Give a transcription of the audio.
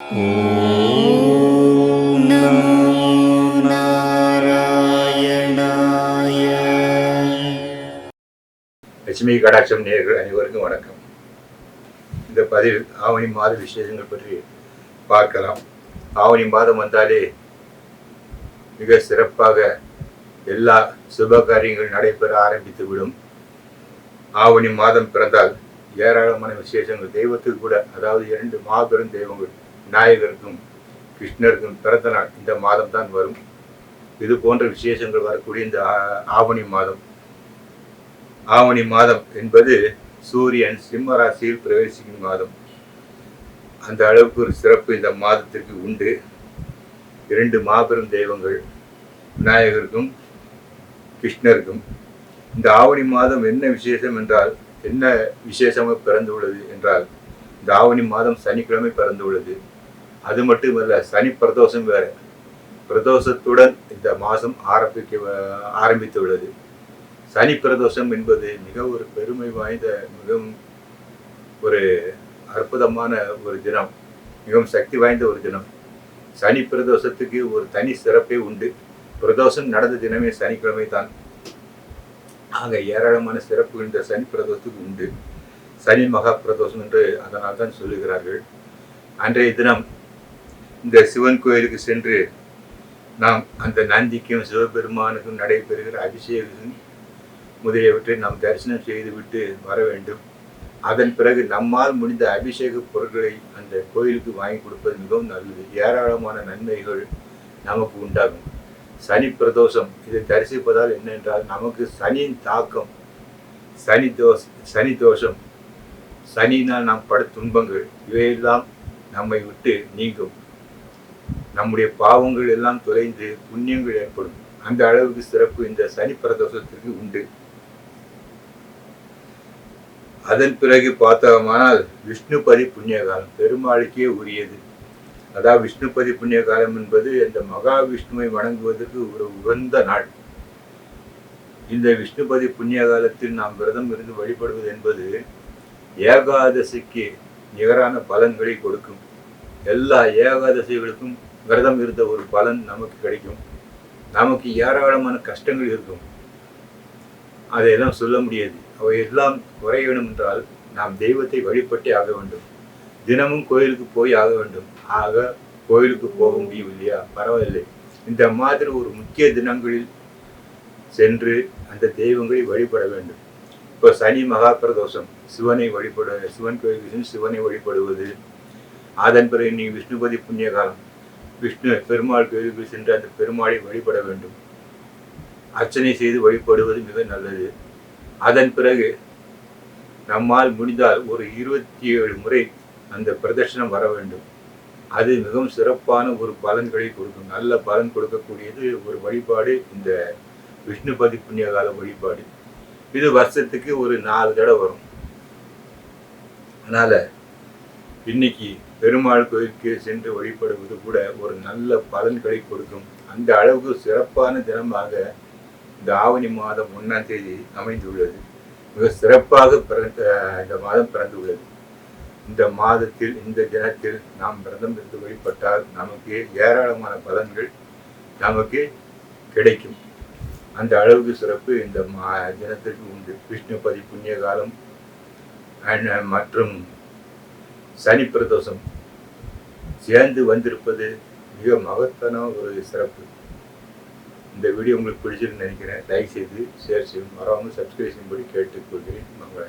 ॐ नमो नारायणाय லட்சுமி கடாட்சம் நேர்கள் அனைவருக்கும் வணக்கம் இந்த பதிவில் ஆவணி மாத விசேஷங்கள் பற்றி பார்க்கலாம் ஆவணி மாதம் வந்தாலே மிக சிறப்பாக எல்லா சுப காரியங்கள் நடைபெற ஆரம்பித்து விடும் ஆவணி மாதம் பிறந்தால் ஏராளமான விசேஷங்கள் தெய்வத்துக்கு கூட அதாவது இரண்டு மாபெரும் தெய்வங்கள் விநாயகருக்கும் கிருஷ்ணருக்கும் பிறந்த நாள் இந்த மாதம் தான் வரும். இது போன்ற விசேஷங்கள் வரக்கூடிய இந்த ஆவணி மாதம். ஆவணி மாதம் என்பது சூரியன் சிம்ம ராசியில் பிரவேசிக்கும் மாதம். அந்த அளவுக்கு ஒரு சிறப்பு இந்த மாதத்திற்கு உண்டு. இரண்டு மாபெரும் தெய்வங்கள் விநாயகருக்கும் கிருஷ்ணருக்கும். இந்த ஆவணி மாதம் என்ன விசேஷம் என்றால் என்ன விசேஷமாக பிறந்துள்ளது என்றால் இந்த ஆவணி மாதம் சனிக்கிழமை பிறந்துள்ளது. அது மட்டும் இல்லை சனி பிரதோஷம் வேறு. பிரதோஷத்துடன் இந்த மாதம் ஆரம்பிக்க ஆரம்பித்துள்ளது. சனி பிரதோஷம் என்பது மிக ஒரு பெருமை வாய்ந்த மிகவும் ஒரு அற்புதமான ஒரு தினம். மிகவும் சக்தி வாய்ந்த ஒரு தினம். சனி பிரதோஷத்துக்கு ஒரு தனி சிறப்பே உண்டு. பிரதோஷம் நடந்த தினமே சனிக்கிழமை தான் ஆக ஏராளமான சிறப்பு இந்த சனி பிரதோஷத்துக்கு உண்டு. சனி மகா பிரதோஷம் என்று அதனால் தான் சொல்லுகிறார்கள். அன்றைய தினம் இந்த சிவன் கோயிலுக்கு சென்று நாம் அந்த நந்திக்கும் சிவபெருமானுக்கும் நடைபெறுகிற அபிஷேகம் முதலியவற்றை நாம் தரிசனம் செய்துவிட்டு வர வேண்டும். அதன் பிறகு நம்மால் முடிந்த அபிஷேக பொருட்களை அந்த கோயிலுக்கு வாங்கி கொடுப்பது மிகவும் நல்லது. ஏராளமான நன்மைகள் நமக்கு உண்டாகும். சனி பிரதோஷம் இதை தரிசிப்பதால் என்னென்றால் நமக்கு சனியின் தாக்கம் சனி தோஷ சனி தோஷம் சனியினால் நாம் பட துன்பங்கள் இவையெல்லாம் நம்மை விட்டு நீங்கும். நம்முடைய பாவங்கள் எல்லாம் தொலைந்து புண்ணியங்கள் ஏற்படும். அந்த அளவுக்கு சிறப்பு இந்த சனி பிரதோஷத்திற்கு உண்டு. அதன் பிறகு பார்த்தோமானால் விஷ்ணுபதி புண்ணிய காலம் பெருமாளுக்கே உரியது. அதாவது விஷ்ணுபதி புண்ணிய காலம் என்பது இந்த மகாவிஷ்ணுவை வணங்குவதற்கு ஒரு உகந்த நாள். இந்த விஷ்ணுபதி புண்ணிய காலத்தில் நாம் விரதம் இருந்து வழிபடுவது என்பது ஏகாதசிக்கு நிகரான பலன்களை கொடுக்கும். எல்லா ஏகாதசிகளுக்கும் விரதம் இருந்த ஒரு பலன் நமக்கு கிடைக்கும். நமக்கு ஏராளமான கஷ்டங்கள் இருக்கும். அதையெல்லாம் சொல்ல முடியாது. அவை எல்லாம் குறைய வேண்டும் என்றால் நாம் தெய்வத்தை வழிபட்டே ஆக வேண்டும். தினமும் கோயிலுக்கு போய் ஆக வேண்டும். ஆக கோயிலுக்கு போக முடியும் இல்லையா? பரவாயில்லை. இந்த மாதிரி ஒரு முக்கிய தினங்களில் சென்று அந்த தெய்வங்களை வழிபட வேண்டும். இப்போ சனி மகா பிரதோஷம் சிவனை வழிபட சிவன் கோயிலுக்கு சிவனை வழிபடுவது. அதன் பிறகு நீ விஷ்ணுபதி புண்ணிய காலம் விஷ்ணு பெருமாள் கோயிலுக்கு சென்று அந்த பெருமாளை வழிபட வேண்டும். அர்ச்சனை செய்து வழிபடுவது மிக நல்லது. அதன் பிறகு நம்மால் முடிந்தால் ஒரு இருபத்தி ஏழு முறை அந்த பிரதர்ஷனம் வர வேண்டும். அது மிகவும் சிறப்பான ஒரு பலன்களை கொடுக்கும். நல்ல பலன் கொடுக்கக்கூடியது ஒரு வழிபாடு இந்த விஷ்ணுபதி புண்ணியகால வழிபாடு. இது வருஷத்துக்கு ஒரு நாலு தடவை வரும். அதனால் இன்னைக்கு பெருமாள் கோயிலுக்கு சென்று வழிபடுவது கூட ஒரு நல்ல பலன்களை கொடுக்கும். அந்த அளவுக்கு சிறப்பான தினமாக இந்த ஆவணி மாதம் ஒன்றாம் தேதி அமைந்துள்ளது. மிக சிறப்பாக பிறந்த இந்த மாதம் பிறந்துள்ளது. இந்த மாதத்தில் இந்த தினத்தில் நாம் விரதம் இருந்து வழிபட்டால் நமக்கு ஏராளமான பலன்கள் நமக்கு கிடைக்கும். அந்த அளவுக்கு சிறப்பு இந்த மா தினத்திற்கு உண்டு. விஷ்ணுபதி புண்ணிய காலம் மற்றும் சனி பிரதோஷம். சேர்ந்து வந்திருப்பது மிக மகத்தான ஒரு சிறப்பு. இந்த வீடியோ உங்களுக்கு பிடிச்சிருன்னு நினைக்கிறேன். லைக் செய்து ஷேர் செய்யும் மறவாமல் சப்ஸ்கிரைப் செய்யும்படி கேட்டுக்கொள்கிறேன். மங்கள்